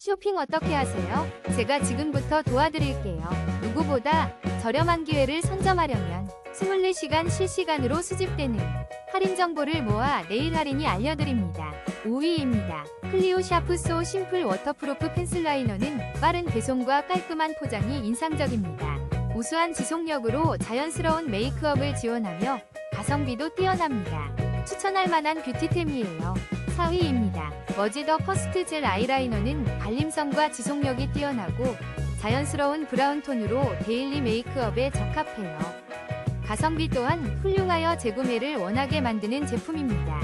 쇼핑 어떻게 하세요? 제가 지금부터 도와드릴게요. 누구보다 저렴한 기회를 선점하려면 24시간 실시간으로 수집되는 할인 정보를 모아 내일 할인이 알려드립니다. 5위입니다. 클리오 샤프소 심플 워터프루프 펜슬 라이너는 빠른 배송과 깔끔한 포장이 인상적입니다. 우수한 지속력으로 자연스러운 메이크업을 지원하며 가성비도 뛰어납니다. 추천할 만한 뷰티템이에요. 4위입니다. 머지더 퍼스트 젤 아이라이너는 발림성과 지속력이 뛰어나고 자연스러운 브라운 톤으로 데일리 메이크업에 적합해요. 가성비 또한 훌륭하여 재구매를 원하게 만드는 제품입니다.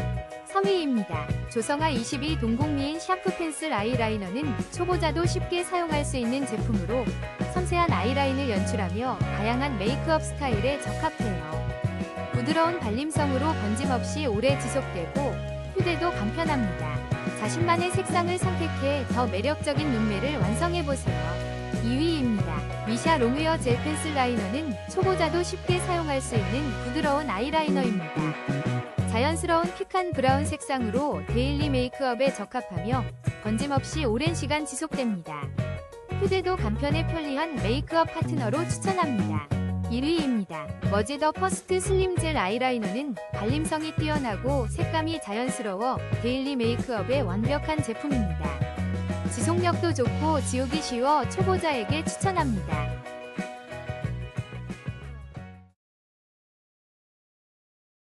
3위입니다. 조성아 22 동공미인 샤프 펜슬 아이라이너는 초보자도 쉽게 사용할 수 있는 제품으로 섬세한 아이라인을 연출하며 다양한 메이크업 스타일에 적합해요. 부드러운 발림성으로 번짐 없이 오래 지속되고 휴대도 간편합니다. 자신만의 색상을 선택해 더 매력적인 눈매를 완성해보세요. 2위입니다. 미샤 롱웨어 젤 펜슬 라이너는 초보자도 쉽게 사용할 수 있는 부드러운 아이라이너입니다. 자연스러운 픽한 브라운 색상으로 데일리 메이크업에 적합하며 번짐 없이 오랜 시간 지속됩니다. 휴대도 간편에 편리한 메이크업 파트너로 추천합니다. 1위입니다. 머지더 퍼스트 슬림 젤 아이라이너는 발림성이 뛰어나고 색감이 자연스러워 데일리 메이크업에 완벽한 제품입니다. 지속력도 좋고 지우기 쉬워 초보자에게 추천합니다.